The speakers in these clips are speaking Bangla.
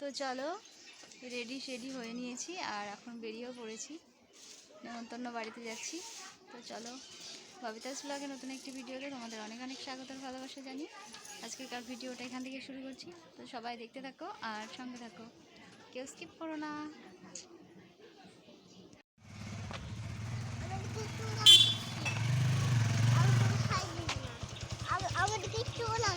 তো চলো রেডি শেডি হয়ে নিয়েছি আর এখন বেরিয়েও পড়েছি। নেমন্তন্ন বাড়িতে যাচ্ছি। তো চলো ববিতাস ব্লগে নতুন একটি ভিডিওতে তোমাদের অনেক অনেক স্বাগত ভালোবাসা জানি আজকেরকার ভিডিওটা এখান থেকে শুরু করছি। তো সবাই দেখতে থাকো আর সঙ্গে থাকো। কেউ স্কিপ করো না আমাদের কিছু না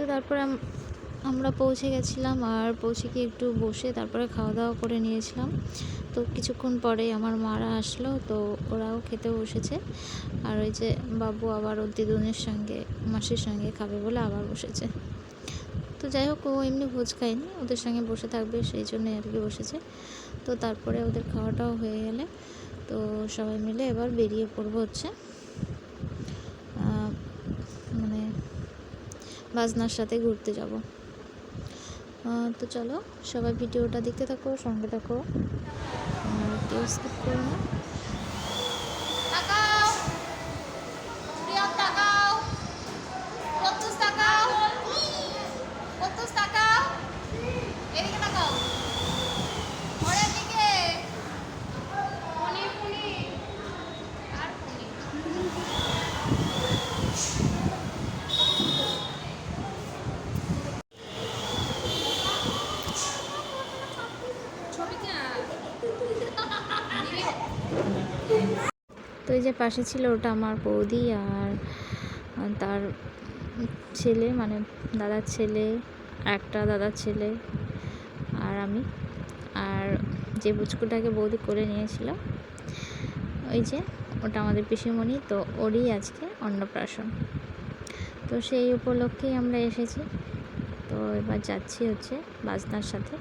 তো তারপরে আম- আমরা পৌঁছে গেছিলাম আর পৌঁছে গিয়ে একটু বসে তারপরে খাওয়া দাওয়া করে নিয়েছিলাম। তো কিছুক্ষণ পরে আমার মারা আসলো, তো ওরাও খেতে বসেছে। আর ওই যে বাবু আবার ওর দিদুনের সঙ্গে, মাসির সঙ্গে খাবে বলে আবার বসেছে। তো যাই হোক, ও এমনি ভোজ খায়নি, ওদের সঙ্গে বসে থাকবে, সেই জন্যই আর কি বসেছে। তো তারপরে ওদের খাওয়াটাও হয়ে গেলে, তো সবাই মিলে এবার বেরিয়ে পড়ব হচ্ছে আহ, মানে বাজনার সাথে ঘুরতে যাব। তো চলো, সবাই ভিডিওটা দেখতে থাকো, সঙ্গে থাকো। কেউ স্কিপ করো না। যে পাশে ছিল ওটা আমার বৌদি আর তার ছেলে মানে দাদার ছেলে, একটা দাদার ছেলে আর আমি। আর যে বুচকুটাকে বৌদি করে নিয়েছিল, ওই যে ওটা আমাদের পিসিমণি, তো ওরই আজকে অন্নপ্রাশন। তো সেই উপলক্ষেই আমরা এসেছি। তো এবার যাচ্ছি হচ্ছে বাজনার সাথে।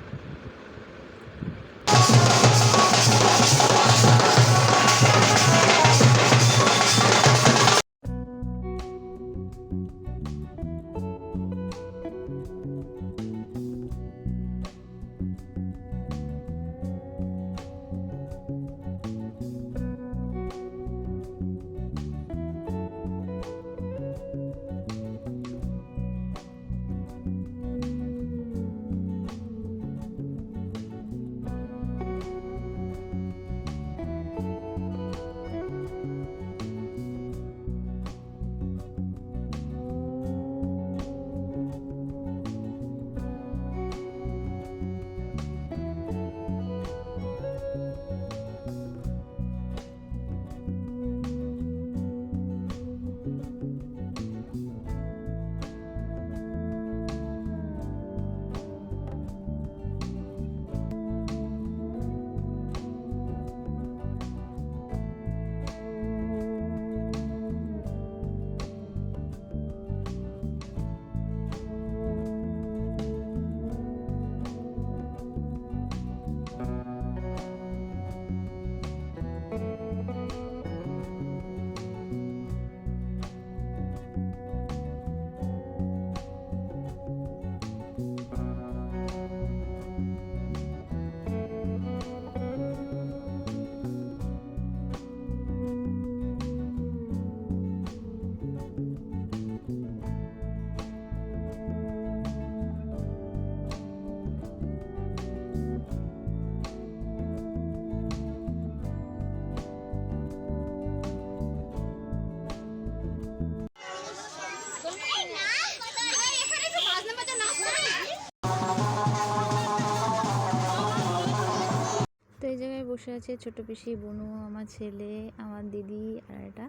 বসে আছে ছোট পিসি, বনু, আমার ছেলে, আমার দিদি আর এটা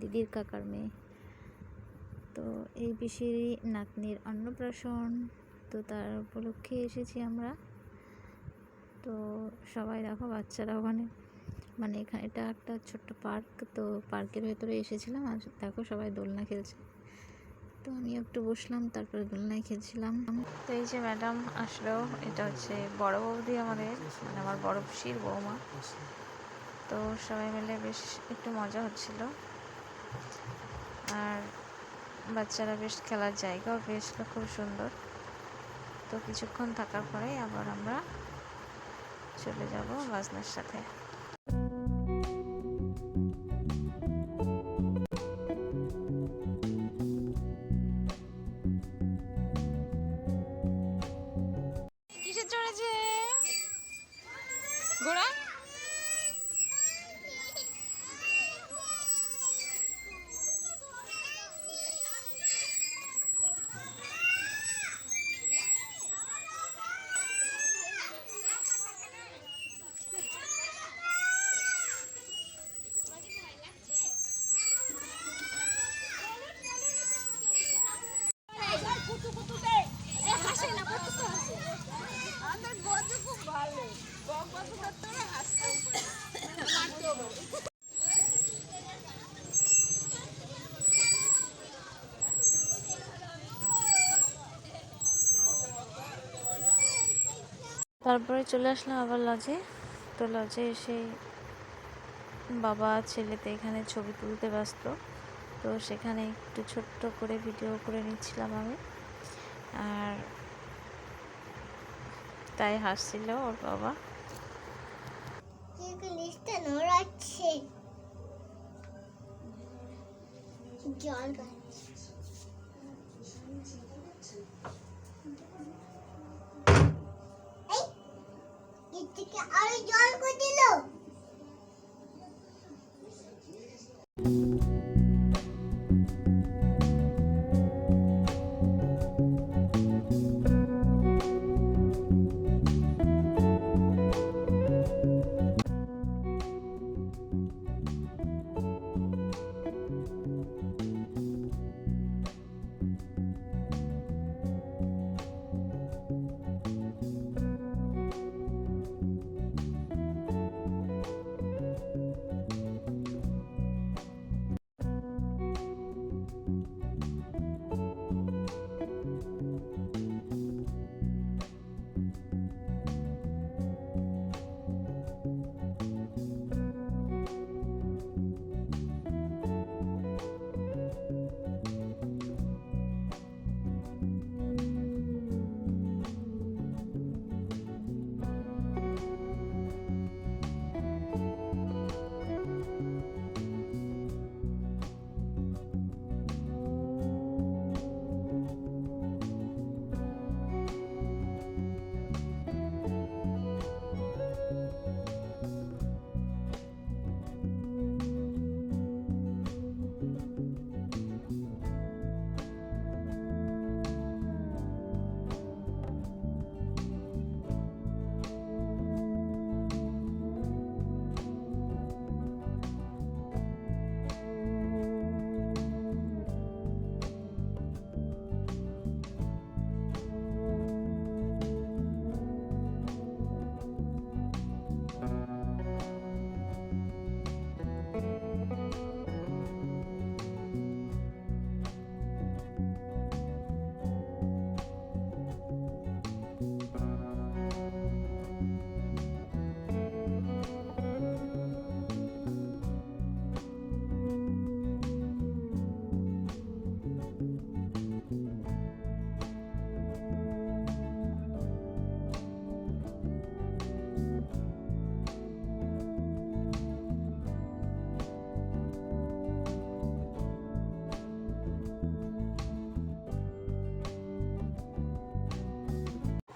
দিদির কাকার মেয়ে। তো এই পিসির নাতনির অন্নপ্রাশন, তো তার উপলক্ষে এসেছি আমরা। তো সবাই দেখো বাচ্চারা ওখানে মানে এখানে এটা একটা ছোট্ট পার্ক, তো পার্কের ভেতরে এসেছিলাম, আর দেখো সবাই দোলনা খেলছে। তো আমি একটু বসলাম, তারপরে দোলনায় খেলছিলাম তো এই যে ম্যাডাম আসলো, এটা হচ্ছে বড় বৌদি আমাদের মানে আমার বড় পিসির বৌমা। তো সবাই মিলে বেশ একটু মজা হচ্ছিল। আর বাচ্চারা বেশ খেলার জায়গাও বেশ খুব সুন্দর। তো কিছুক্ষণ থাকার পরেই আবার আমরা চলে যাব বাজনার সাথে। তারপরে চলে আসলাম আবার লজে তো লজে এসে বাবা ছেলেতে এখানে ছবি তুলতে ব্যস্ত। তো সেখানে একটু ছোট্ট করে ভিডিও করে নিচ্ছিলাম আমি। আর তাই হাসছিল ওর বাবা। জল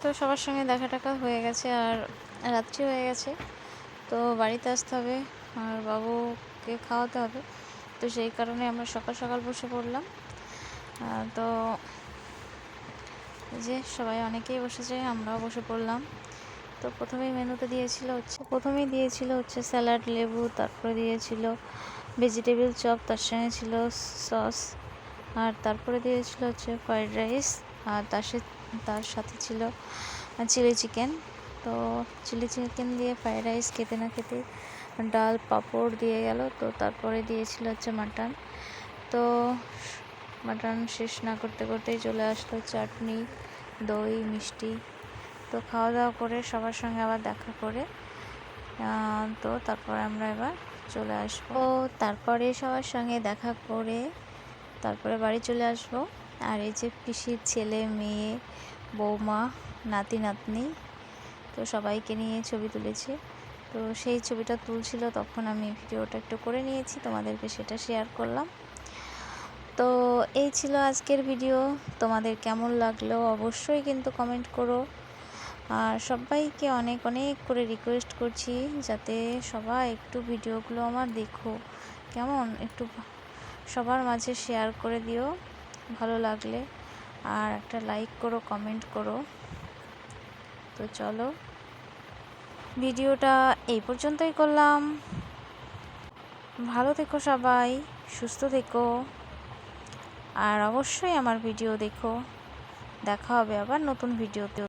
তো সবার সঙ্গে দেখা টাকা হয়ে গেছে আর রাত্রি হয়ে গেছে। তো বাড়িতে আসতে হবে, আর বাবুকে খাওয়াতে হবে। তো সেই কারণে আমরা সকাল সকাল বসে পড়লাম। তো যে সবাই অনেকেই বসেছে, আমরাও বসে পড়লাম। তো প্রথমেই মেনুতে দিয়েছিল হচ্ছে, প্রথমেই দিয়েছিল হচ্ছে স্যালাড, লেবু, তারপরে দিয়েছিল ভেজিটেবল চপ, তার সঙ্গে ছিল সস, আর তারপরে দিয়েছিল হচ্ছে ফ্রাইড রাইস, আর তার সাথে তার সাথে ছিল চিলি চিকেন। তো চিলি চিকেন দিয়ে ফ্রাইড রাইস খেতে না খেতে ডাল পাঁপড় দিয়ে গেল। তো তারপরে দিয়েছিল হচ্ছে মাটন। তো মাটন শেষ না করতে করতেই চলে আসলো চাটনি, দই, মিষ্টি। তো খাওয়া দাওয়া করে সবার সঙ্গে আবার দেখা করে তো তারপরে আমরা এবার চলে আসব। তারপরে সবার সঙ্গে দেখা করে তারপরে বাড়ি চলে আসব। আর এই যে পিসির ছেলে, মেয়ে, বৌমা, নাতি, নাতনি, তো সবাইকে নিয়ে ছবি তুলেছে। তো সেই ছবিটা তুলছিল, তখন আমি ভিডিওটা একটু করে নিয়েছি, তোমাদেরকে সেটা শেয়ার করলাম। তো এই ছিল আজকের ভিডিও তোমাদের কেমন লাগল অবশ্যই কিন্তু কমেন্ট করো। আর সবাইকে অনেক অনেক করে রিকোয়েস্ট করছি, যাতে সবাই একটু ভিডিওগুলো আমার দেখো। কেমন? একটু সবার মাঝে শেয়ার করে দিও। ভালো লাগলে। আর একটা লাইক করো কমেন্ট করো। তো চলো, ভিডিওটা এই পর্যন্তই করলাম। ভালো থেকো সবাই, সুস্থ থেকো। আর অবশ্যই আমার ভিডিও দেখো। দেখা হবে আবার নতুন ভিডিওতে।